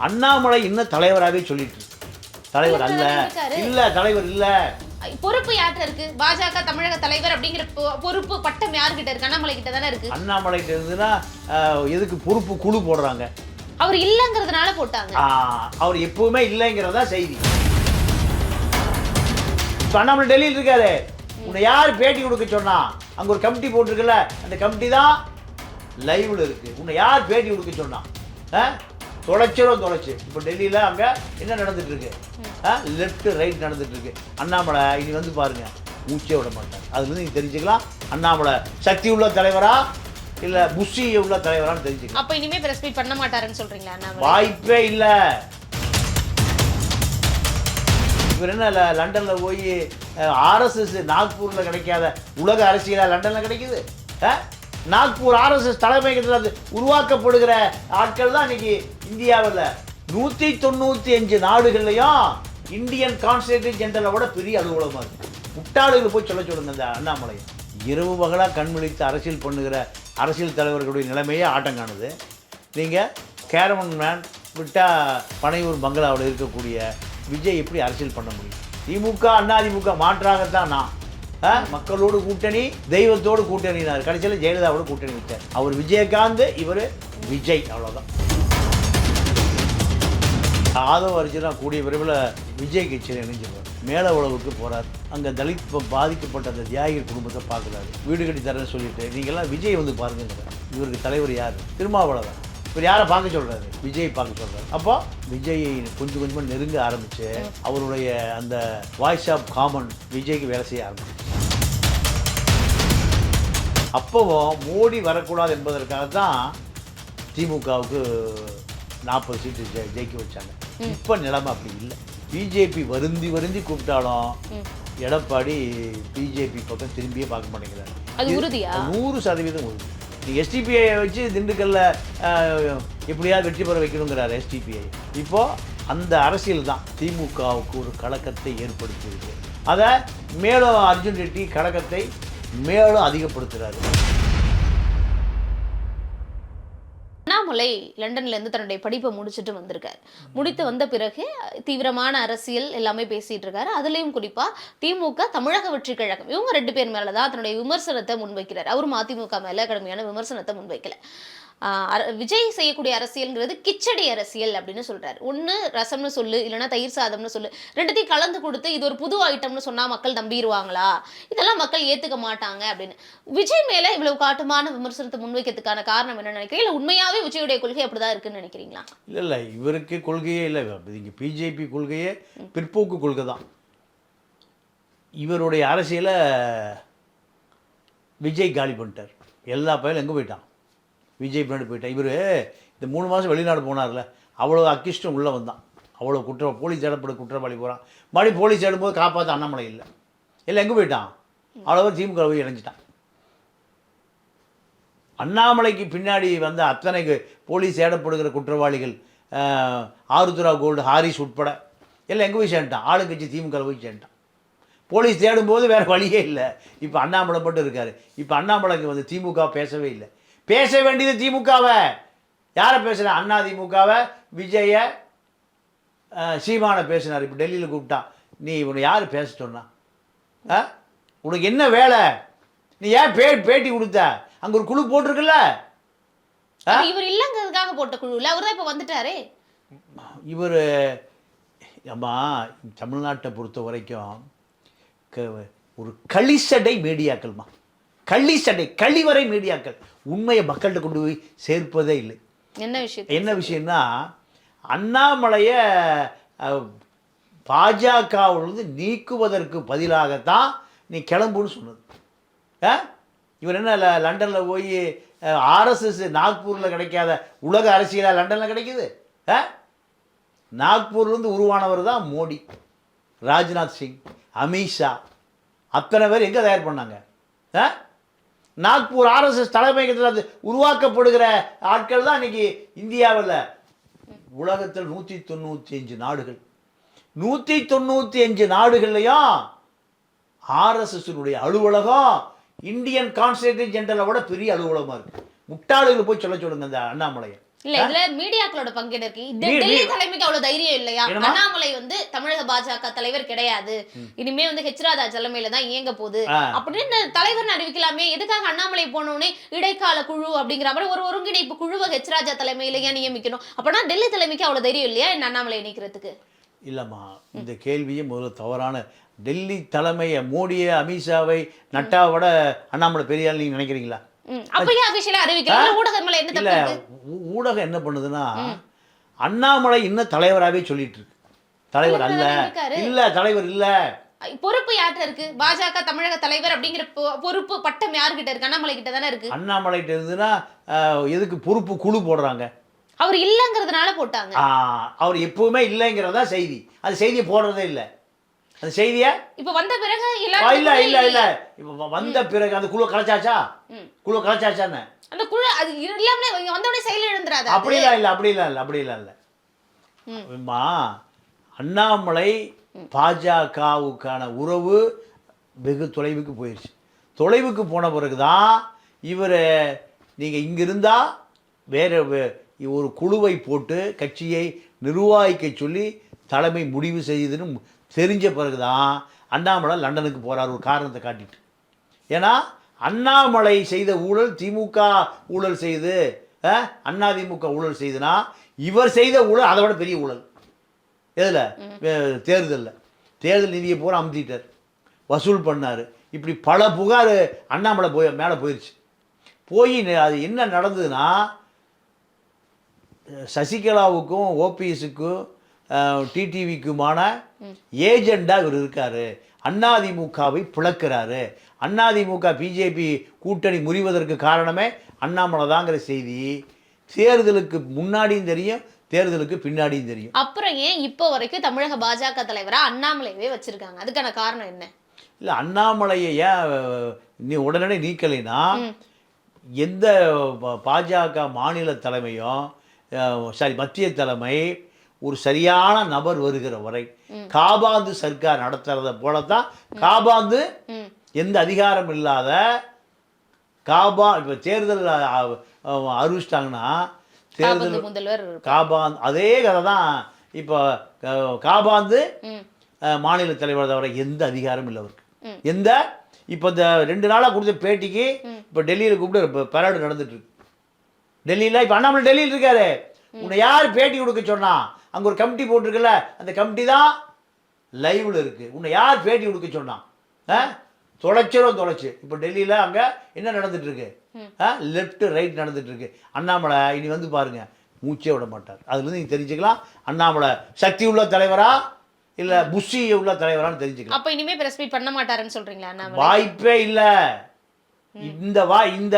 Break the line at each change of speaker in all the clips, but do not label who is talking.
அண்ணாமலை இன்னும் தலைவராகவே சொல்லிட்டு இருக்கு. தலைவர் அல்ல. இல்ல தலைவர் இல்ல.
பொறுப்பு யார்கிட்ட இருக்கு? பாஜக தமிழக தலைவர் அப்படிங்கிற பொறுப்பு பட்டம் யார்கிட்ட இருக்கு? அண்ணாமலை கிட்ட தானே இருக்கு?
அண்ணாமலை இருந்துன்னா அஹ், எதுக்கு பொறுப்பு குழு போடுறாங்க?
அவர் இல்லங்கிறதுனால போட்டாங்க.
அவர் எப்பவுமே இல்லைங்கிறதா செய்தி. இப்ப அண்ணாமலை டெல்லியில் இருக்காரு. உன்னை யார் பேட்டி கொடுக்க சொன்னா? அங்க ஒரு கமிட்டி போட்டிருக்குல்ல அந்த கமிட்டி தான் லைவ்ல இருக்கு. உன்னை யார் பேட்டி கொடுக்க சொன்னா? தொலைச்சிரும் தொலைச்சு இப்போ டெல்லியில் அங்க என்ன நடந்துட்டு இருக்கு லெஃப்ட் ரைட் நடந்துட்டு இருக்கு அண்ணாமலை இனி வந்து பாருங்க மூச்சே விட மாட்டார். அதுல இருந்து நீங்க தெரிஞ்சுக்கலாம் அண்ணாமலை சக்தி உள்ள தலைவரா இல்ல புஷி உள்ள தலைவரான்னு தெரிஞ்சுக்கலாம்.
அப்ப இனிமே பிரஸ் மீட் பண்ண மாட்டாருன்னு சொல்றீங்களா
வாய்ப்பே இல்லை. இவர் என்ன ல- லண்டன்ல போய் ஆர்எஸ்எஸ் நாக்பூர்ல கிடைக்காத உலக அரசியலா லண்டன்ல கிடைக்குது? நாக்பூர் ஆர்எஸ்எஸ் அது உருவாக்கப்படுகிற ஆட்கள் தான் இன்னைக்கு இந்தியாவில் நூற்றி தொண்ணூற்றி அஞ்சு நாடுகள்லையும் இந்தியன் கான்ஸ்டேட்டிவ் ஜெனரலை விட பெரிய அலுவலகமாக இருக்குது முட்டாளுகள் போய் சொல்ல சொல்லுங்க இந்த அண்ணாமலை இரவு பகலாக கண்விழித்து அரசியல் பண்ணுகிற அரசியல் தலைவர்களுடைய நிலைமையே ஆட்டம் காணுது. நீங்கள் கேரவன் மேன் விட்டால் பனையூர் பங்களாவில் இருக்கக்கூடிய விஜய் எப்படி அரசியல் பண்ண முடியும்? திமுக அதிமுக மாற்றாகத்தான் நான். மக்களோடு கூட்டணி தெய்வத்தோடு கூட்டணினார். கடைசியில் ஜெயலலிதாவோட கூட்டணி வச்சார் அவர் விஜயகாந்த் இவர் விஜய் அவ்வளோதான் ஆதவ அர்ஜுனா கூடிய விரைவில் விஜய் கட்சியில் இணைஞ்சவர் மேல உழவுக்கு போகிறார் அங்கே தலித் பாதிக்கப்பட்ட அந்த தியாகிகள் குடும்பத்தை பார்க்குறாரு. வீடு கட்டி தரேன்னு சொல்லிட்டு நீங்கள்லாம் விஜய் வந்து பாருங்க இவருக்கு தலைவர் யார்? திருமாவளவன். இவர் யாரை பார்க்க சொல்கிறாரு விஜய் பார்க்க சொல்கிறாரு அப்போ விஜயை கொஞ்சம் கொஞ்சமாக நெருங்க ஆரம்பித்து அவருடைய அந்த வாய்ஸ் ஆஃப் காமன் விஜய்க்கு வேலை செய்ய ஆரம்பிச்சு. அப்போவும் மோடி வரக்கூடாது என்பதற்காக தான் திமுகவுக்கு நாற்பது சீட்டு ஜெ- ஜெயிக்க வச்சாங்க. இப்போ நிலைமை அப்படி இல்லை. பிஜேபி வருந்தி வருந்தி கூப்பிட்டாலும் எடப்பாடி பிஜேபி பக்கம் திரும்பியே பார்க்க மாட்டேங்கிறாரு? நூறு சதவீதம் உறுதி. எஸ்டிபிஐ வச்சு திண்டுக்கல்ல எப்படியாவது வெற்றி பெற வைக்கணுங்கிறாரு எஸ்டிபிஐ இப்போ அந்த அரசியல் தான் திமுகவுக்கு ஒரு கலக்கத்தை ஏற்படுத்தியிருக்கு அதை மேலும் அர்ஜுன் ரெட்டி கலக்கத்தை மேலும் அதிகப்படுத்துகிறாரு
அண்ணாமலை லண்டன்ல இருந்து தன்னுடைய படிப்பை முடிச்சுட்டு வந்திருக்காரு. முடித்து வந்த பிறகு தீவிரமான அரசியல் எல்லாமே பேசிட்டு இருக்காரு. அதுலயும் குறிப்பா திமுக தமிழக வெற்றி கழகம் இவங்க ரெண்டு பேர் மேலதான் தன்னுடைய விமர்சனத்தை முன்வைக்கிறார். அவரும் அதிமுக மேல கடுமையான விமர்சனத்தை முன்வைக்கல. விஜய் செய்யக்கூடிய அரசியல்ங்கிறது கிச்சடி அரசியல் அப்படின்னு சொல்றாரு. ஒண்ணு ரசம்னு சொல்லு இல்லைன்னா தயிர் சாதம்னு சொல்லு. ரெண்டுத்தையும் கலந்து கொடுத்து இது ஒரு புது ஐட்டம்னு சொன்னா மக்கள் நம்பிடுவாங்களா இதெல்லாம் மக்கள் ஏத்துக்க மாட்டாங்க அப்படின்னு. விஜய் மேல இவ்வளவு காட்டுமான விமர்சனத்தை முன்வைக்கிறதுக்கான காரணம் என்ன நினைக்கிறீங்க இல்ல உண்மையாவே விஜயுடைய கொள்கை அப்படிதான் இருக்குன்னு நினைக்கிறீங்களா?
இல்லை இல்லை இவருக்கு கொள்கையே இல்லை. இங்கே பிஜேபி கொள்கையே பிற்போக்கு கொள்கை தான். இவருடைய அரசியலை விஜய் காலி பண்ணிட்டார். எல்லா பயிலும் எங்கே போயிட்டான்? விஜய் பின்னாடி போயிட்டேன் இவர் இந்த மூணு மாதம் வெளிநாடு போனார்ல அவ்வளோ அக்கிஷ்டம் உள்ளே வந்தான். அவ்வளோ குற்ற போலீஸ் தேடப்பட குற்றவாளி போகிறான் மறுபடியும் போலீஸ் தேடும்போது காப்பாற்ற அண்ணாமலை இல்லை. இல்லை எங்கே போயிட்டான்? அவ்வளோ திமுக போய் இணைஞ்சிட்டான். அண்ணாமலைக்கு பின்னாடி வந்த அத்தனை போலீஸ் தேடப்படுகிற குற்றவாளிகள் ஆருத்ரா கோல்டு ஹாரிஸ் உட்பட எல்லாம் எங்கே போய் சேர்ந்துட்டான்? ஆளுங்கட்சி திமுக போய் சேர்ந்துட்டான். போலீஸ் தேடும்போது வேறு வழியே இல்லை. இப்போ அண்ணாமலை மட்டும் இருக்கார். இப்போ அண்ணாமலைக்கு வந்து திமுக பேசவே இல்லை. பேச வேண்டியது திமுகவை. யாரை பேசுகிறேன் அண்ணா திமுகவை விஜய சீமானை பேசினார். இப்போ டெல்லியில் கூப்பிட்டான். நீ இவனை யார் பேச சொன்னா? ஆ உனக்கு என்ன வேலை? நீ ஏன் பே பேட்டி கொடுத்த? அங்கே ஒரு குழு போட்டிருக்குல்ல?
இவர் இல்லங்கிறதுக்காக போட்ட குழுல. அவர் தான் இப்ப வந்துட்டாரே.
இவர் அம்மா தமிழ்நாட்டை பொறுத்த வரைக்கும் ஒரு களிசடை மீடியாக்கள்மா. களிசடை கழிவறை மீடியாக்கள். உண்மையை மக்கள்கிட்ட கொண்டு போய் சேர்ப்பதே இல்லை.
என்ன விஷயம்
என்ன விஷயம்னா அண்ணாமலைய பாஜகவிலிருந்து நீக்குவதற்கு பதிலாகத்தான் நீ கிளம்புன்னு சொன்னது. ஆ? இவர் என்ன லண்டன்ல போய் ஆர்எஸ்எஸ் நாக்பூரில் கிடைக்காத உலக அரசியலா லண்டனில் கிடைக்குது? ஆ? நாக்பூர்லேருந்து உருவானவர் தான் மோடி. ராஜ்நாத் சிங் அமித்ஷா. அத்தனை பேர் எங்கே தயார் பண்ணாங்க? ஆ? நாக்பூர் ஆர்எஸ்எஸ் தலைமையகத்தில் அது உருவாக்கப்படுகிற ஆட்கள் தான் இன்னைக்கு இந்தியாவில். உலகத்தில் நூற்றி தொண்ணூற்றி அஞ்சு நாடுகள். நூற்றி தொண்ணூற்றி அஞ்சு நாடுகள்லையும் ஆர்எஸ்எஸ்னுடைய அலுவலகம் இந்தியன் கான்ஸ்டேட்டிவ் ஜெனரலை விட பெரிய அலுவலகமாக இருக்குது முட்டாளுகள் போய் சொல்ல சொல்லுங்க இந்த அண்ணாமலையை.
இல்ல இதுல மீடியாக்களோட பங்கீடு இருக்கு? டெல்லி தலைமைக்கு அவ்வளவு தைரியம் இல்லையா? அண்ணாமலை வந்து தமிழக பாஜக தலைவர் கிடையாது. இனிமே வந்து ஹெச் ராதா தலைமையில தான் இயங்க போகுது. அப்படின்னு தலைவர் அறிவிக்கலாமே. எதுக்காக அண்ணாமலை போனோடனே இடைக்கால குழு அப்படிங்கிற மாதிரி ஒரு ஒருங்கிணைப்பு குழுவை ஹெச் ராஜா தலைமையில ஏன் நியமிக்கணும். அப்பனா டெல்லி தலைமைக்கு அவ்வளவு தைரியம் இல்லையா? என்ன அண்ணாமலை நிக்கிறதுக்கு
இல்லைம்மா இந்த கேள்வியே முதல்ல தவறான. டெல்லி தலைமையை மோடியை அமித்ஷாவை நட்டாவோட அண்ணாமலை பெரியாள் நீங்கள் நினைக்கிறீங்களா?
ம். அப்ப ஏன் அபிஷேல அறிவிக்கல? ஊடகம் மேல என்ன
ஊடகம் என்ன பண்ணுதுன்னா அண்ணாமலை இன்னும் தலைவராகவே சொல்லிட்டு இருக்கு. தலைவர் அல்ல. இல்ல தலைவர் இல்ல.
பொறுப்பு யார்கிட்ட இருக்கு? பாஜக தமிழக தலைவர் அப்படிங்கிற பொறுப்பு பட்டம் யார்கிட்ட இருக்கு? அண்ணாமலை கிட்ட தானே இருக்கு.
அண்ணாமலைகிட்ட இருந்துன்னா அஹ், எதுக்கு பொறுப்பு குழு போடுறாங்க?
அவர் இல்லங்கிறதுனால போட்டாங்க.
அவர் எப்பவுமே இல்லைங்கிறதா செய்தி. அந்த செய்தியை போடுறதே இல்லை. அந்த செய்தியை?
இப்ப வந்த பிறகு
இல்ல இல்ல இல்ல. இப்ப வந்த பிறகு அந்த குழு கலைச்சாச்சா. குழு கலைச்சாச்சான்னு?
அந்த குழு அது இல்லாம இங்க வந்த உடனே செயல் இழந்துராது
அப்படிலாம் இல்லை அப்படிலாம் இல்லை அப்படிலாம் இல்லை
ம்.
அம்மா அண்ணாமலை பாஜகவுக்கான உறவு வெகு தொலைவுக்கு போயிடுச்சு தொலைவுக்கு போன பிறகு தான் இவர் நீங்கள் இங்கே இருந்தால் வேற ஒரு குழுவை போட்டு கட்சியை நிர்வாகிக்க சொல்லி தலைமை முடிவு செய்யுதுன்னு தெரிஞ்ச பிறகு தான் அண்ணாமலை லண்டனுக்கு போகிறார் ஒரு காரணத்தை காட்டிட்டு. ஏன்னா அண்ணாமலை செய்த ஊழல் திமுக ஊழல் செய்து அண்ணா திமுக ஊழல் செய்துனா இவர் செய்த ஊழல் அதை விட பெரிய ஊழல். எதில்? தேர்தலில். தேர்தல் நிதியை பூரா அமுத்திட்டார். வசூல் பண்ணார். இப்படி பல புகார் அண்ணாமலை போய் மேலே போயிடுச்சு போய் அது என்ன நடந்ததுன்னா சசிகலாவுக்கும் ஓபிஎஸ்க்கும் டிடிவிக்குமான ஏஜெண்டாக இவர் இருக்காரு. அதிமுகவை பிளக்கிறாரு. அதிமுக பிஜேபி கூட்டணி முறிவதற்கு காரணமே அண்ணாமலை தாங்கிற செய்தி. தேர்தலுக்கு முன்னாடியும் தெரியும் தேர்தலுக்கு பின்னாடியும் தெரியும்.
அப்புறம் ஏன் இப்போ வரைக்கும் தமிழக பாஜக தலைவரா அண்ணாமலையவே வச்சிருக்காங்க? அதுக்கான காரணம் என்ன?
இல்லை அண்ணாமலையை ஏன் நீ உடனடி நீக்கலைன்னா எந்த பாஜக மாநில தலைமையும் சாரி மத்திய தலைமை ஒரு சரியான நபர் வருகிற வரை காபாந்து சர்க்கார் நடத்துறத போல தான் காபாந்து. எந்த அதிகாரம் இல்லாத காபா இப்போ தேர்தல் அறிவிச்சிட்டாங்கன்னா தேர்தல்
காபந்து முதல்வர்
காபாந்த் அதே கதை தான். இப்போ காபாந்து மாநில தலைவர் தவிர எந்த அதிகாரமும் இல்லை அவருக்கு. எந்த? இப்போ இந்த ரெண்டு நாளாக கொடுத்த பேட்டிக்கு இப்போ டெல்லியில் கூப்பிட்டு இப்போ பரேடு நடந்துட்டு இருக்கு. டெல்லியில் இப்போ அண்ணாமலை டெல்லியில் இருக்காரு. உன்னை யார் பேட்டி கொடுக்க சொன்னா? அங்கே ஒரு கமிட்டி போட்டிருக்குல்ல அந்த கமிட்டி தான் லைவில் இருக்கு. உன்னை யார் பேட்டி கொடுக்க சொன்னான் ஆ? தொலைச்சிரும் தொலைச்சு. இப்போ டெல்லியில் அங்கே என்ன நடந்துட்டு இருக்கு ஆ? லெஃப்ட் ரைட் நடந்துட்டு இருக்கு அண்ணாமலை இனி வந்து பாருங்க மூச்சே விட மாட்டார். அதுலேருந்து நீங்கள் தெரிஞ்சுக்கலாம். அண்ணாமலை சக்தி உள்ள தலைவரா? இல்லை புஷி உள்ள தலைவரான்னு தெரிஞ்சுக்கலாம்.
அப்ப இனிமே பிரஸ் மீட் பண்ண மாட்டாருன்னு சொல்றீங்களா
வாய்ப்பே இல்லை. இந்த வா இந்த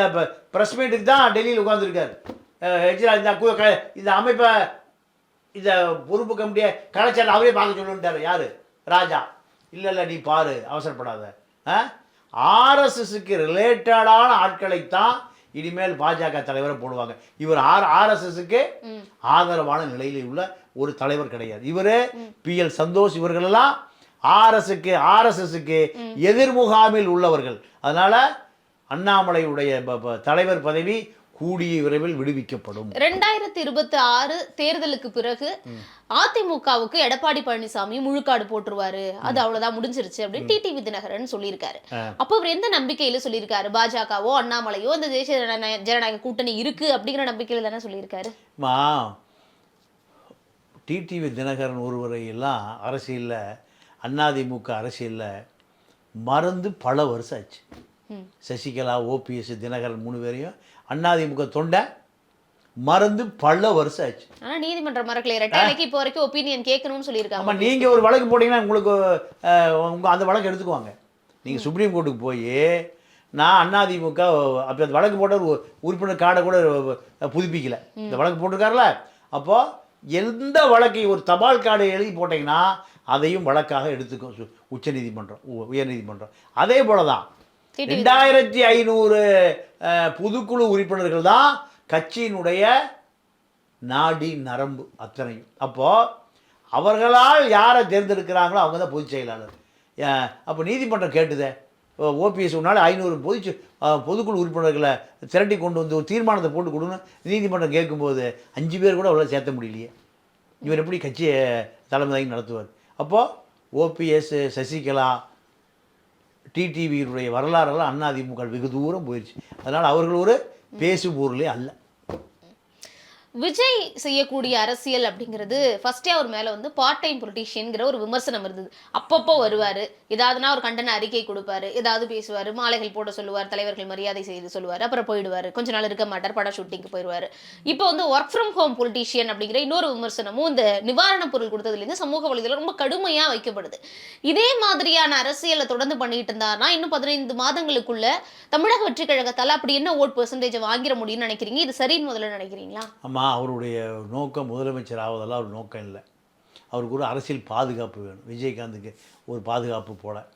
ப்ரெஸ் மீட்டுக்கு தான் டெல்லியில் உட்காந்துருக்காரு இந்த இந்த அமைப்பை இந்த பொறுப்பு கமிட்டியை கலைச்சல் அவரே பார்க்க சொல்லுன்ட்டாரு யாரு? ராஜா. இல்லை இல்லை நீ பாரு. அவசரப்படாத. ஆர்எஸ்எஸ்க்கு ரிலேட்டடான ஆட்களைத்தான் இனிமேல் பாஜக தலைவரை போடுவாங்க. இவர் ஆர் ஆர்எஸ்எஸ்க்கு. ஆதரவான நிலையில் உள்ள ஒரு தலைவர் கிடையாது. இவர் பி. எல். சந்தோஷ் இவர்களெல்லாம் ஆர்எஸ்க்கு ஆர்எஸ்எஸ்க்கு எதிர்முகாமில் உள்ளவர்கள். அதனால அண்ணாமலையுடைய தலைவர் பதவி கூடிய விரைவில் விடுவிக்கப்படும்.
ரெண்டாயிரத்தி இருபத்தி ஆறு தேர்தலுக்கு பிறகு அதிமுகவுக்கு எடப்பாடி பழனிசாமி முழுக்காடு போட்டுருவாரு. அது அவ்வளவுதான் முடிஞ்சிருச்சு அப்படின்னு டிடிவி தினகரன் சொல்லியிருக்காரு. அப்போ அவர் எந்த நம்பிக்கையில சொல்லியிருக்காரு? பாஜகவோ அண்ணாமலையோ இந்த தேசிய ஜனநாயக கூட்டணி இருக்கு அப்படிங்கிற நம்பிக்கையில தானே சொல்லியிருக்காரு?
மா டிடிவி தினகரன் ஒருவரை எல்லாம் அரசியலில் அதிமுக அரசியலில் மறந்து பல வருஷம் ஆச்சு. சசிகலா ஓபிஎஸ் தினகரன் மூணு பேரையும் அதிமுக தொண்டை மறந்து பல வருஷம் ஆச்சு.
ஆனா நீதிமன்றம் மறக்கல ரெட்டாலைக்கு இப்போ வரைக்கும் ஒப்பீனியன் கேட்கணும்னு சொல்லியிருக்காங்க.
ஆமாம் நீங்கள் ஒரு வழக்கு போட்டிங்கன்னா உங்களுக்கு உங்கள் அந்த வழக்கு எடுத்துக்குவாங்க. நீங்கள் சுப்ரீம் கோர்ட்டுக்கு போய் நான் அதிமுக அப்போ அந்த வழக்கு போட்ட உறுப்பினர் கார்டை கூட புதுப்பிக்கல. இந்த வழக்கு போட்டிருக்காருல அப்போது எந்த வழக்கை ஒரு தபால் கார்டை எழுதி போட்டிங்கன்னா அதையும் வழக்காக எடுத்துக்கும். உச்சநீதிமன்றம் உயர்நீதிமன்றம். அதே போல தான் ரெண்டாயிரத்தி ஐநூறு புதுக்குழு உறுப்பினர்கள் தான் கட்சியினுடைய நாடி நரம்பு அத்தனையும். அப்போது அவர்களால் யாரை தேர்ந்தெடுக்கிறாங்களோ அவங்க தான் பொதுச் செயலாளர். அப்போ நீதிமன்றம் கேட்டுதே. ஓபிஎஸ் உன்னால் ஐநூறு பொது பொதுக்குழு உறுப்பினர்களை திரட்டி கொண்டு வந்து ஒரு தீர்மானத்தை போட்டு கொடுன்னு நீதிமன்றம் கேட்கும்போது அஞ்சு பேர் கூட அவ்வளோ சேர்த்த முடியலையே. இவர் எப்படி கட்சியை தலைமை தாங்கி நடத்துவார்? அப்போது ஓபிஎஸ் சசிகலா டிடிவியினுடைய வரலாறெல்லாம் அதிமுக வெகு தூரம் போயிடுச்சு அதனால் அவர்கள் ஒரு பேசுபொருளே அல்ல.
விஜய் செய்யக்கூடிய அரசியல் அப்படிங்கிறது ஃபர்ஸ்டே அவர் மேல வந்து பார்ட் டைம் பொலிட்டீஷியன்ங்கிற ஒரு விமர்சனம் இருந்தது. அப்பப்போ வருவாரு. ஏதாவதுனா ஒரு கண்டன அறிக்கை கொடுப்பாரு. ஏதாவது பேசுவாரு. மாலைகள் போட சொல்லுவார். தலைவர்கள் மரியாதை செய்து சொல்லுவார். அப்புறம் போயிடுவாரு. கொஞ்ச நாள் இருக்க மாட்டார். படம் ஷூட்டிங்க்கு போயிடுவாரு. இப்போ வந்து ஒர்க் ஃப்ரம் ஹோம் பொலிட்டீஷியன் அப்படிங்கிற இன்னொரு விமர்சனமும் இந்த நிவாரணப் பொருள் கொடுத்ததுலேருந்து சமூக வலைதளம் ரொம்ப கடுமையா வைக்கப்படுது. இதே மாதிரியான அரசியலை தொடர்ந்து பண்ணிட்டு இருந்தாருன்னா இன்னும் பதினைந்து மாதங்களுக்குள்ள தமிழக வெற்றி கழகத்தால் அப்படி என்ன ஓட் பெர்சன்டேஜ் வாங்கிட முடியும்னு நினைக்கிறீங்க? இது சரின்னு முதல்ல நினைக்கிறீங்களா?
ஆமாம் அவருடைய நோக்கம் முதலமைச்சர் ஆவதெல்லாம் ஒரு நோக்கம் இல்லை. அவருக்கு ஒரு அரசியல் பாதுகாப்பு வேணும். விஜயகாந்துக்கு ஒரு பாதுகாப்பு போல.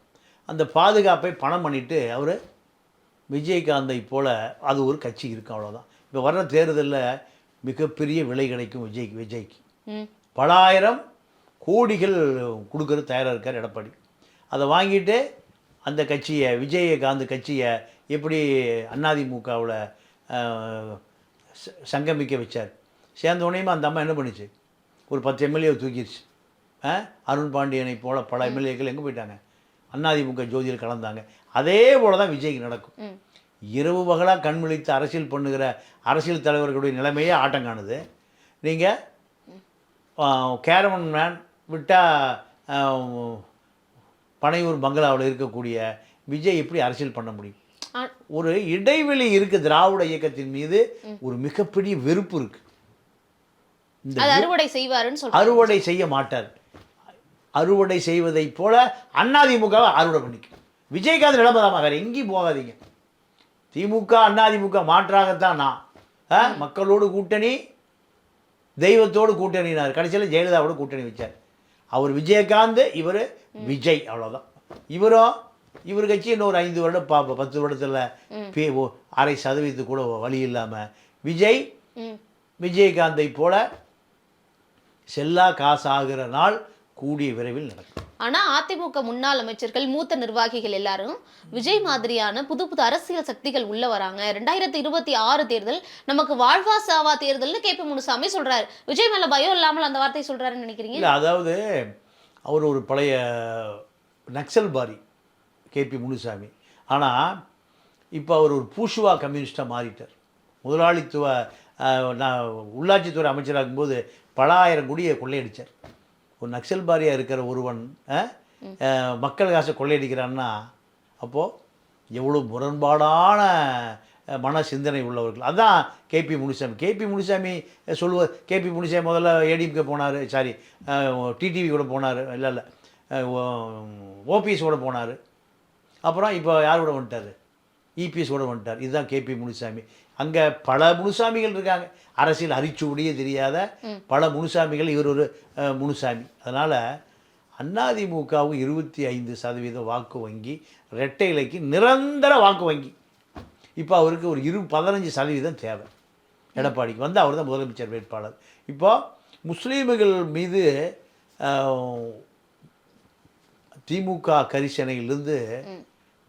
அந்த பாதுகாப்பை பணம் பண்ணிட்டு அவர் விஜயகாந்தை போல அது ஒரு கட்சி இருக்கு அவ்வளோதான் இப்போ வர்ற தேர்தலில் மிகப்பெரிய விலை கிடைக்கும் விஜய்க்கு விஜய்க்கு.
ம்.
பலாயிரம் கோடிகள் கொடுக்கறது தயாராக இருக்கார் எடப்பாடி. அதை வாங்கிட்டு அந்த கட்சியை விஜயகாந்த் கட்சியை எப்படி அதிமுகவில் சங்கமிக்க வச்சார். சேர்ந்த உடனேயுமே அந்த அம்மா என்ன பண்ணுச்சு? ஒரு பத்து எம்எல்ஏ தூக்கிடுச்சு ஆ? அருண் பாண்டியனை போல பல எம்எல்ஏக்கள் எங்கே போயிட்டாங்க? அதிமுக ஜோதியில் கலந்தாங்க. அதே போல தான் விஜய்க்கு நடக்கும். இரவு பகலாக கண் விழித்து அரசியல் பண்ணுகிற அரசியல் தலைவர்களுடைய நிலைமையே ஆட்டம் காணுது. நீங்கள் கேரவன் மேன் விட்டால் பனையூர் பங்களாவில் இருக்கக்கூடிய விஜய் எப்படி அரசியல் பண்ண முடியும்? ஒரு இடைவெளி இருக்கு திராவிட இயக்கத்தின் மீது ஒரு மிகப்பெரிய வெறுப்பு இருக்கு.
அறுவடை செய்வாருன்னு
அறுவடை செய்ய மாட்டார். அறுவடை செய்வதைப் போல அதிமுகவை அறுவடை பண்ணிக்கும். விஜயகாந்த் நிலைமை தான் வேறு எங்கேயும் போகாதீங்க. திமுக அதிமுக மாற்றாகத்தான் நான். மக்களோடு கூட்டணி தெய்வத்தோடு கூட்டணினார். கடைசியில் ஜெயலலிதாவோட கூட்டணி வச்சார். அவர் விஜயகாந்த் இவர் விஜய் அவ்வளோதான் இவரும் இவர் கட்சி இன்னும் ஒரு ஐந்து வருடம் பார்ப்போம் பத்து வருடத்தில் பே ஓ அரை சதவீதத்துக்கு கூட வழி இல்லாமல் விஜய் விஜயகாந்தை போல செல்லா காசாகிற நாள் கூடிய விரைவில் நடக்கும்.
ஆனா அதிமுக முன்னாள் அமைச்சர்கள் மூத்த நிர்வாகிகள் எல்லாரும் விஜய் மாதிரியான புது புது அரசியல் சக்திகள் உள்ள வராங்க. ரெண்டாயிரத்தி இருபத்தி ஆறு தேர்தல் நமக்கு வாழ்வா சாவா தேர்தல்னு கே. பி. முனுசாமி சொல்றாரு. விஜய் மேல பயம் இல்லாமல் அந்த வார்த்தையை சொல்றாருன்னு நினைக்கிறீங்க?
அதாவது அவர் ஒரு பழைய நக்சல்பாரி. கேபி முனுசாமி. ஆனால் இப்போ அவர் ஒரு பூஷுவா கம்யூனிஸ்டாக மாறிட்டார். முதலாளித்துவ நான் உள்ளாட்சித்துறை அமைச்சராக இருக்கும்போது பல ஆயிரம் குடியை கொள்ளையடித்தார் ஒரு நக்சல்பாரியாக இருக்கிற ஒருவன் மக்கள் காசை கொள்ளையடிக்கிறான்னா அப்போது எவ்வளோ முரண்பாடான மன சிந்தனை உள்ளவர்கள். அதான் கேபி முனுசாமி. கேபி முனுசாமி சொல்லுவார் கேபி முனுசாமி முதல்ல ஏடிஎம்கே போனார் சாரி டிடிவி கூட போனார் இல்லை இல்லை ஓபிஎஸ் கூட போனார். அப்புறம் இப்போ யார் கூட வந்துட்டார்? இபிஎஸ் கூட வந்துட்டார். இதுதான் கேபி முனுசாமி. அங்கே பல முனுசாமிகள் இருக்காங்க. அரசியல் அரிச்சுவடியே தெரியாத பல முனுசாமிகள் இவர் ஒரு முனுசாமி. அதனால் அதிமுகவும் இருபத்தி ஐந்து சதவீத வாக்கு வங்கி ரெட்டை இலைக்கு நிரந்தர வாக்கு வங்கி. இப்போ அவருக்கு ஒரு இரு பதினஞ்சு சதவீதம் தேவை. எடப்பாடிக்கு. வந்து அவர் தான் முதலமைச்சர் வேட்பாளர். இப்போ முஸ்லீம்கள் மீது திமுக கரிசனையிலிருந்து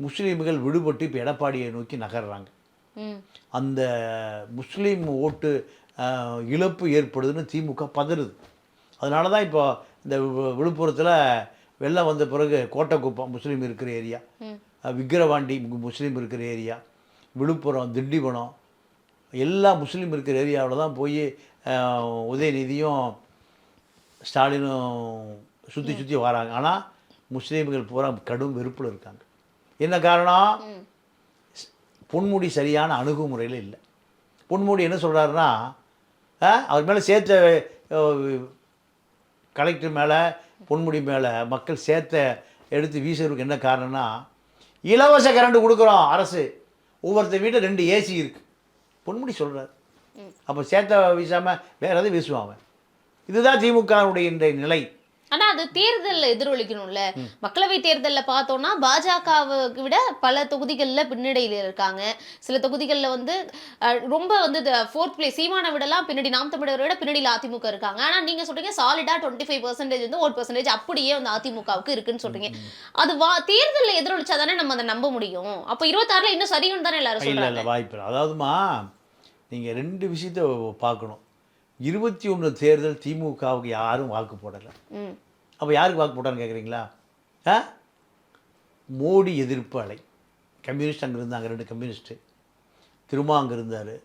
முஸ்லீம்கள் விடுபட்டு இப்போ எடப்பாடியை நோக்கி நகர்றாங்க. அந்த முஸ்லீம் ஓட்டு இழப்பு ஏற்படுதுன்னு திமுக பதறுது. அதனால தான் இப்போ இந்த விழுப்புரத்தில் வெள்ளம் வந்த பிறகு கோட்டைக்குப்பம் முஸ்லீம் இருக்கிற ஏரியா விக்கிரவாண்டி முஸ்லீம் இருக்கிற ஏரியா விழுப்புரம் திண்டிவனம் எல்லா முஸ்லீம் இருக்கிற ஏரியாவில் தான் போய் உதயநிதியும் ஸ்டாலினும் சுற்றி சுற்றி வராங்க. ஆனால் முஸ்லீம்கள் பூரா கடும் வெறுப்பில் இருக்காங்க. என்ன காரணம். பொன்முடி சரியான அணுகுமுறையில் இல்லை. பொன்முடி என்ன சொல்கிறாருன்னா அவர் மேலே சேர்த்த கலெக்டர் மேலே பொன்முடி மேலே மக்கள் சேர்த்த எடுத்து வீசுறதுக்கு என்ன காரணம்னா இலவச கரண்ட் கொடுக்குறோம் அரசு. ஒவ்வொருத்தர் வீட்டில் ரெண்டு ஏசி இருக்குது பொன்முடி சொல்கிறார் அப்போ சேர்த்த வீசாமல் வேறு எதாவது வீசுவான் அவன். இதுதான் திமுகவுடைய இந்த நிலை.
ஆனா அது தேர்தல்ல எதிரொலிக்கணும்ல. மக்களவை தேர்தல்ல பார்த்தோம்னா பாஜகவுக்கு விட பல தொகுதிகள்ல பின்னடையில இருக்காங்க. சில தொகுதிகள்ல வந்து ரொம்ப வந்து ஃபோர்த் பிளேஸ் சீமானை விடலாம் பின்னாடி நாம் தமிழரை விட பின்னாடியில் அதிமுக இருக்காங்க. ஆனா நீங்க சொல்றீங்க சாலிடா டுவெண்ட்டி ஃபைவ் பர்சன்டேஜ் வந்து ஒரு பர்சன்டேஜ் அப்படியே வந்து அதிமுகவுக்கு இருக்குன்னு சொல்றீங்க. அது வா தேர்தல்ல எதிரொலிச்சா தானே நம்ம அதை நம்ப முடியும். அப்ப இருபத்தாறுல இன்னும் சரியும் தானே எல்லாரும் சொல்றாங்க?
வாய்ப்பு அதாவதுமா நீங்கள் ரெண்டு விஷயத்த பார்க்கணும். இருபத்தி ஒன்று தேர்தல் திமுகவுக்கு யாரும் வாக்கு போடலை. அப்போ யாருக்கு வாக்கு போட்டான்னு கேட்குறீங்களா ஆ? மோடி எதிர்ப்பு அலை. கம்யூனிஸ்ட் அங்கே இருந்தாங்க ரெண்டு கம்யூனிஸ்ட்டு. திருமா அங்கே இருந்தார்.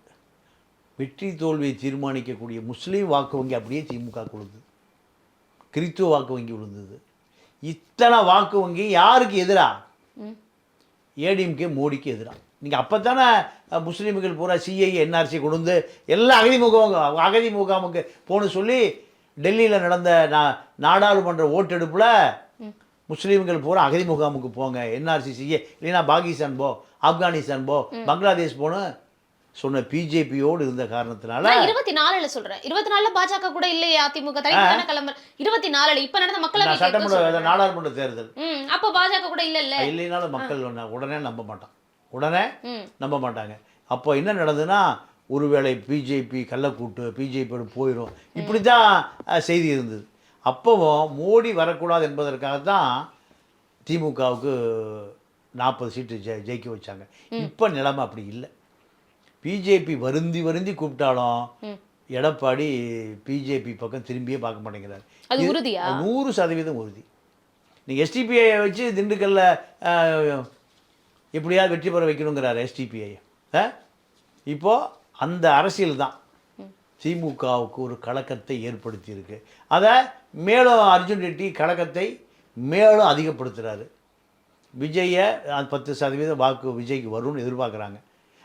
வெற்றி தோல்வியை தீர்மானிக்கக்கூடிய முஸ்லீம் வாக்கு வங்கி அப்படியே திமுக விழுந்தது. கிறித்துவ வாக்கு வங்கி விழுந்தது. இத்தனை வாக்கு வங்கி யாருக்கு எதிரா?
ம்.
ஏடிஎம்கே மோடிக்கு எதிராக நீங்கள் அப்போ தானே முஸ்லீம்கள் பூரா சிஐ என்ஆர்சி கொண்டு வந்து எல்லா அகதி முகாம் அகதி முகாமுக்கு போன்னு சொல்லி டெல்லியில் நடந்த நா நாடாளுமன்ற ஓட்டெடுப்பில் முஸ்லீம்கள் பூரா அகதி முகாமுக்கு போங்க என்ஆர்சி சிஏ இல்லைன்னா பாகிஸ்தான் போ ஆப்கானிஸ்தான் போ பங்களாதேஷ் போன்னு சொன்ன பிஜேபியோடு இருந்த காரணத்தினால
இருபத்தி நாலுல சொல்றேன். இருபத்தி நாலுல பாஜக கூட இல்லையே அதிமுக. தலைவர் கிளம்புற. இருபத்தி நாலுல. இப்ப நடந்த மக்களவை தேர்தல்
சட்டமன்ற. நாடாளுமன்ற தேர்தல்.
அப்ப பாஜக கூட இல்ல இல்ல
இல்லைனாலும் மக்கள் உடனே நம்ப மாட்டான். உடனே நம்ப மாட்டாங்க. அப்போ என்ன நடந்ததுன்னா ஒருவேளை பிஜேபி கள்ளக்கூட்டு பிஜேபியோடு போயிடும் இப்படி தான் செய்தி இருந்தது. அப்போவும் மோடி வரக்கூடாது என்பதற்காக தான் திமுகவுக்கு நாற்பது சீட்டு ஜெ ஜெயிக்க வச்சாங்க. இப்போ நிலைமை அப்படி இல்லை. பிஜேபி வருந்தி வருந்தி கூப்பிட்டாலும். எடப்பாடி பிஜேபி பக்கம் திரும்பியே பார்க்க மாட்டேங்கிறார். நூறு சதவீதம் உறுதி. நீங்கள் எஸ்டிபிஐ வச்சு திண்டுக்கல்ல எப்படியாவது வெற்றி பெற வைக்கணுங்கிறார் எஸ்டிபிஐ இப்போது அந்த அரசியல் தான். திமுகவுக்கு ஒரு கலக்கத்தை ஏற்படுத்தியிருக்கு. அதை மேலும் அர்ஜுன் ரெட்டி கலக்கத்தை மேலும் அதிகப்படுத்துகிறாரு விஜயை பத்து சதவீதம் வாக்கு விஜய்க்கு வரும்னு எதிர்பார்க்குறாங்க.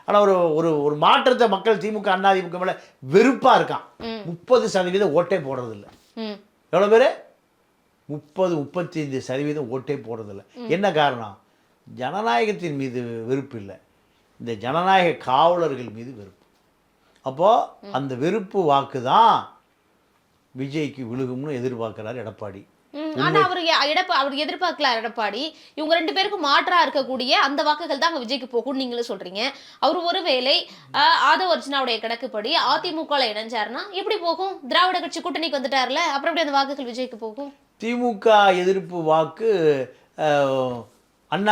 ஆனால் ஒரு ஒரு ஒரு மாற்றத்தை மக்கள் திமுக அண்ணா திமுக மேலே வெறுப்பாக இருக்கான். முப்பது சதவீதம் ஓட்டே போடுறதில்ல. எவ்வளோ பேர்? முப்பது முப்பத்தைந்து சதவீதம் ஓட்டே போடுறதில்ல. என்ன காரணம்? ஜனநாயகத்தின் மீது வெறுப்பு இல்லை. இந்த ஜனநாயக காவலர்கள் மீது வெறுப்பு. அப்போது அந்த வெறுப்பு வாக்கு தான் விஜய்க்கு விழுகும்னு எதிர்பார்க்குறாரு எடப்பாடி.
ஆனா அவர் எடப்பா அவர் எதிர்பார்க்கல எடப்பாடி. இவங்க ரெண்டு பேருக்கும் மாற்றா இருக்கக்கூடிய அந்த வாக்குகள் தான் விஜய்க்கு போகும்னு நீங்களும் சொல்றீங்க. அவர் ஒருவேளை ஆதவ அர்ஜுனாவுடைய கணக்குப்படி அதிமுக இணைஞ்சாருன்னா எப்படி போகும்? திராவிட கட்சி கூட்டணிக்கு வந்துட்டார்ல அப்புறம் எப்படி அந்த வாக்குகள் விஜய்க்கு போகும்?
திமுக எதிர்ப்பு வாக்கு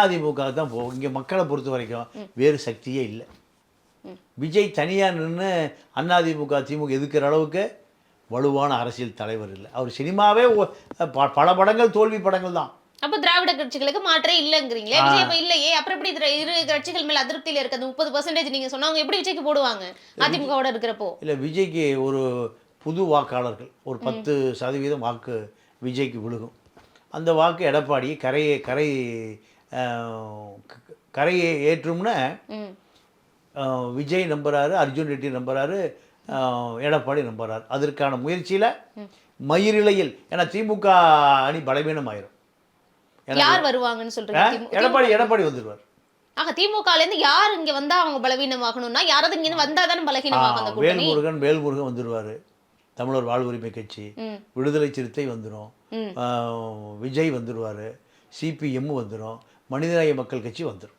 அதிமுக தான் போகும் இங்கே மக்களை பொறுத்த வரைக்கும் வேறு சக்தியே இல்லை. விஜய் தனியாக நின்று அதிமுக திமுக எதிர்க்கிற அளவுக்கு வலுவான அரசியல் தலைவர் இல்லை. அவர் சினிமாவே பல படங்கள் தோல்வி படங்கள் தான்.
அப்ப திராவிட கட்சிகளுக்கு மாற்றே இல்லைங்கிறீங்களே? விஜய் இப்ப இல்லையே? அப்புறம் எப்படி இரு கட்சிகள் மேல அதிருப்தியில இருக்கிறது முப்பது பர்சன்டேஜ் நீங்க சொன்னவங்க எப்படி விஜய்க்கு போடுவாங்க? அதிமுகவோட இருக்கிறப்போ.
இல்லை விஜய்க்கு ஒரு புது வாக்காளர்கள் ஒரு பத்து சதவீதம் வாக்கு விஜய்க்கு விழுகும். அந்த வாக்கு எடப்பாடி கரையை கரை கரையை ஏற்றும்னு விஜய் நம்புறாரு அர்ஜுன் ரெட்டி நம்புறாரு அஹ், எடப்பாடி நம்புறாரு. அதற்கான முயற்சியில் மயிரிழையில் ஏன்னா திமுக அணி பலவீனமாயிரும்.
யார் வருவாங்கன்னு சொல்றீங்க?
எடப்பாடி எடப்பாடி வந்துடுவார்
ஆக திமுகல இருந்து யார் இங்க வந்தா அவங்க பலவீனமாகணும்னா யாராவது இங்க வந்தா தானே பலவீனமாகும் அந்த கூட்டணி?
வேல்முருகன் வேல்முருகன் வந்துடுவார் தமிழர் வாழ்வுரிமை கட்சி. விடுதலை சிறுத்தை வந்துடும் விஜய் வந்துடுவார் சிபிஎம் வந்துடும் மனிதநேய மக்கள் கட்சி வந்துடும்.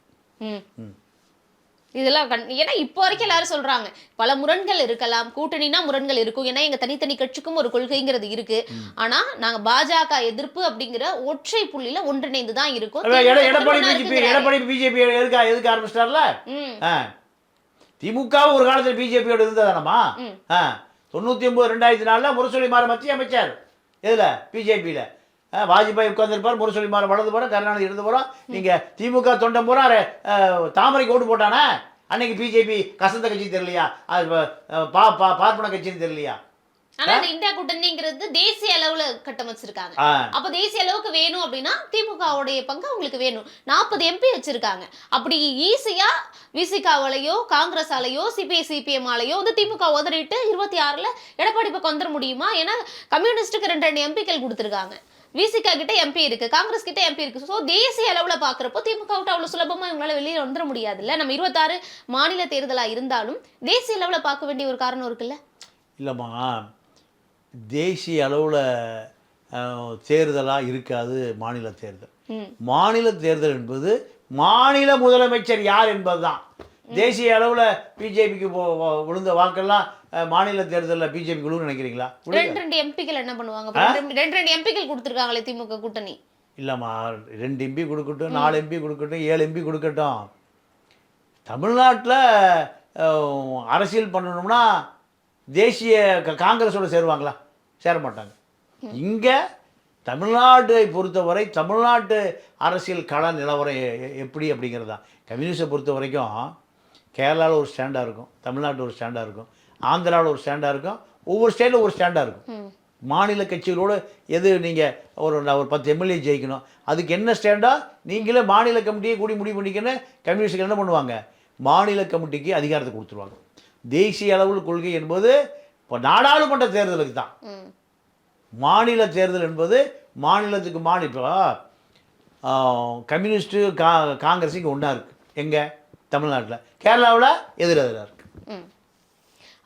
இதெல்லாம் கண் ஏன்னா இப்போ வரைக்கும் எல்லாரும் சொல்றாங்க பல முரண்கள் இருக்கலாம் கூட்டணினா முரண்கள் இருக்கும் ஏன்னா எங்க தனித்தனி கட்சிக்கும் ஒரு கொள்கைங்கிறது இருக்கு. ஆனா நாங்க பாஜக எதிர்ப்பு அப்படிங்கிற ஒற்றை புள்ளியில ஒன்றிணைந்து தான் இருக்கும்.
எட-
திமுக
எடப்பாடி பிஜேபி. எடப்பாடி பிஜேபி எதுக்கு எதுக்கு ஆரம்பிச்சிட்டார்ல? திமுகவும் ஒரு காலத்தில் பிஜேபியோட இருந்ததானம்மா?
ம்.
ஆ. தொண்ணூற்றி ஒம்பது ரெண்டாயிரத்தி நாலில் முரசொலி மாற மத்திய அமைச்சர். எதில்? பிஜேபியில். வாஜ்பாய் உட்காந்துருப்பார் முரசொலி மாற வலது போகிறோம் கருணாநிதி இடது போகிறோம் நீங்கள் திமுக தொண்டம் பூரா தாமரைக்கு ஓட்டு போட்டானே? அன்னைக்கு பிஜேபி கசந்த கட்சி தெரியலையா? பா பா பார்ப்பன கட்சின்னு தெரியலையா?
ஆனா இந்த இந்தியா கூட்டணிங்கிறது தேசிய அளவுல கட்டமைச்சிருக்காங்க. அப்ப தேசிய அளவுக்கு வேணும் அப்படின்னா திமுகவுடைய பங்கு அவங்களுக்கு வேணும். நாற்பது எம்பி வச்சிருக்காங்க. அப்படி ஈஸியா விசிகாவாலேயோ காங்கிரஸாலேயோ சிபிஐ சிபிஎம் ஆலையோ வந்து திமுக உதறிட்டு இருபத்தி ஆறுல எடப்பாடி பக்கம் வந்துட முடியுமா? ஏன்னா கம்யூனிஸ்டுக்கு ரெண்டு ரெண்டு எம்பிக்கள் கொடுத்துருக்காங்க. விசிகா கிட்ட எம்பி இருக்கு காங்கிரஸ் கிட்ட எம்பி இருக்கு. ஸோ தேசிய அளவுல பாக்குறப்போ திமுக விட்டு அவ்வளவு சுலபமா இவங்களால வெளியில வந்துட முடியாதுல்ல. நம்ம இருபத்தாறு மாநில தேர்தலா இருந்தாலும் தேசிய அளவுல பார்க்க வேண்டிய ஒரு காரணம் இருக்குல்ல?
இல்லைம்மா. தேசிய அளவில் தேர்தலாக இருக்காது மாநில தேர்தல். மாநில தேர்தல் என்பது மாநில முதலமைச்சர் யார் என்பதுதான். தேசிய அளவில் பிஜேபிக்கு விழுந்த வாக்கெல்லாம் மாநில தேர்தலில் பிஜேபி விழுன்னு நினைக்கிறீங்களா.
ரெண்டு ரெண்டு எம்பிக்கள் என்ன பண்ணுவாங்க ரெண்டு ரெண்டு எம்பிக்கள் கொடுத்துருக்காங்களே திமுக கூட்டணி.
இல்லைம்மா ரெண்டு எம்பி கொடுக்கட்டும் நாலு எம்பி கொடுக்கட்டும் ஏழு எம்பி கொடுக்கட்டும். தமிழ்நாட்டில் அரசியல் பண்ணணும்னா தேசிய காங்கிரஸோட சேருவாங்களா? சேர மாட்டாங்க. இங்கே தமிழ்நாட்டை பொறுத்தவரை தமிழ்நாட்டு அரசியல் கள நிலவரம் எப்படி அப்படிங்கிறது. தான் கம்யூனிஸ்டை பொறுத்த வரைக்கும் கேரளாவில் ஒரு ஸ்டாண்டாக இருக்கும் தமிழ்நாட்டில் ஒரு ஸ்டாண்டாக இருக்கும். ஆந்திராவில் ஒரு ஸ்டாண்டாக இருக்கும் ஒவ்வொரு ஸ்டேட்டில் ஒரு ஸ்டாண்டாக இருக்கும். மாநில கட்சிகளோடு எது நீங்கள் ஒரு ஒரு பத்து எம்எல்ஏ ஜெயிக்கணும். அதுக்கு என்ன ஸ்டாண்டா நீங்களே மாநில கமிட்டியை கூடி முடிவு பண்ணிக்கன்னு கம்யூனிஸ்டுகள் என்ன பண்ணுவாங்க? மாநில கமிட்டிக்கு அதிகாரத்தை கொடுத்துருவாங்க. தேசிய அளவில் கொள்கை என்பது இப்போ நாடாளுமன்ற தேர்தலுக்கு தான். மாநில தேர்தல் என்பது மாநிலத்துக்கு மாநில இப்போ கம்யூனிஸ்ட்டு கா காங்கிரஸ் இங்கே ஒன்றா இருக்குது எங்கே? தமிழ்நாட்டில். கேரளாவில் எதிரெதிராக இருக்குது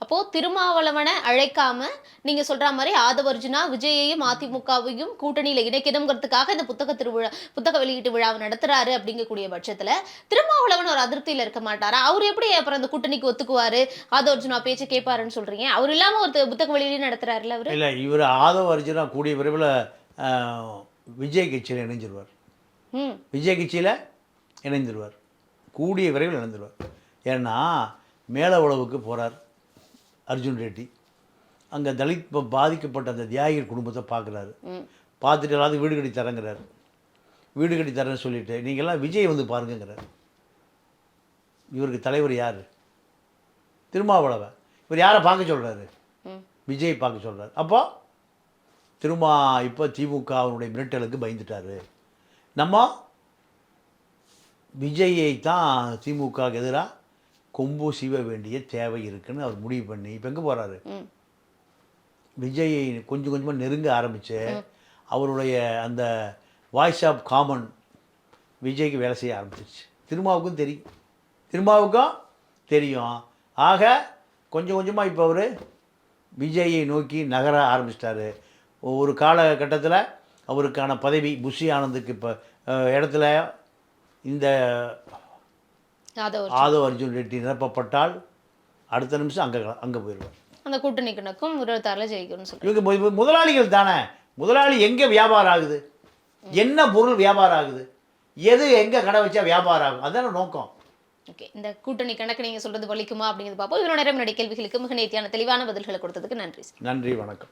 ம் அப்போ திருமாவளவனை அழைக்காம நீங்க சொல்ற மாதிரி ஆதவர்ஜுனா விஜயையும் அதிமுகவையும் கூட்டணியில இணைக்கணுங்கிறதுக்காக இந்த புத்தக திருவிழா புத்தக வெளியீட்டு விழாவை நடத்துறாரு அப்படிங்கக்கூடிய பட்சத்துல திருமாவளவன் ஒரு அதிருப்தியில இருக்க மாட்டாரா? அவர் எப்படி அப்புறம் அந்த கூட்டணிக்கு ஒத்துக்குவாரு? ஆதவர்ஜுனா பேச்சு கேட்பாருன்னு சொல்றீங்க. அவர் இல்லாம ஒரு புத்தக வெளியீடு நடத்துறாருல அவரு?
இல்லை இவர் ஆதவ அர்ஜுனா கூடிய விரைவில் விஜய் கட்சியில் இணைஞ்சிருவார்.
ம்.
விஜய் கட்சியில் இணைந்துருவார் கூடிய விரைவில் இணைந்துருவார் ஏன்னா மேல உளவுக்கு போகிறார் அர்ஜுன் ரெட்டி. அங்கே தலித் பாதிக்கப்பட்ட அந்த தியாகிகள் குடும்பத்தை பார்க்குறாரு பார்த்துட்டு எல்லாரும் வீடு கட்டி தரங்கிறாரு. வீடு கட்டி தரேன்னு சொல்லிட்டு நீங்கள்லாம் விஜய் வந்து பாருங்கங்கிறார். இவருக்கு தலைவர் யார்? திருமாவளவன் இவர் யாரை பார்க்க சொல்கிறாரு விஜய் பார்க்க சொல்கிறார் அப்போ திரும்ப இப்போ திமுக அவருடைய மிரட்டலுக்கு பயந்துட்டாரு. நம்ம விஜயை தான் திமுகவுக்கு எதிராக கொம்பு சீவ வேண்டிய தேவை இருக்குன்னு அவர் முடிவு பண்ணி இப்போ எங்கே போகிறாரு விஜயை கொஞ்சம் கொஞ்சமாக நெருங்க ஆரம்பித்து அவருடைய அந்த வாய்ஸ் ஆஃப் காமன் விஜய்க்கு வேலை செய்ய ஆரம்பிச்சிருச்சு. திருமாவுக்கும் தெரியும். திருமாவுக்கும் தெரியும். ஆக கொஞ்சம் கொஞ்சமாக இப்போ அவர் விஜயை நோக்கி நகர ஆரம்பிச்சிட்டாரு. ஒரு காலகட்டத்தில் அவருக்கான பதவி புஷி ஆனந்துக்கு இப்போ இடத்துல இந்த ஆதவ் அர்ஜுன். ரெட்டி நிரப்பப்பட்டால் அடுத்த நிமிஷம் அங்கே அங்கே போயிடுவார்
அந்த கூட்டணி கணக்கும் இருபத்தாறுல ஜெயிக்கும்னு சொல்றேன்
இவங்க முதலாளிகள் தானே. முதலாளி எங்கே வியாபாரம் ஆகுது? என்ன பொருள் வியாபாரம் ஆகுது? எது எங்கே கடை வச்சா வியாபாரம் ஆகும்? அதான நோக்கம்.
ஓகே இந்த கூட்டணி கணக்கு நீங்க சொல்றது வலிக்குமா அப்படிங்கிறது பார்ப்போம். இவ்வளவு நேரம் என்னுடைய கேள்விகளுக்கு மிக நேர்த்தியான தெளிவான பதில்களை கொடுத்ததுக்கு நன்றி
நன்றி வணக்கம்.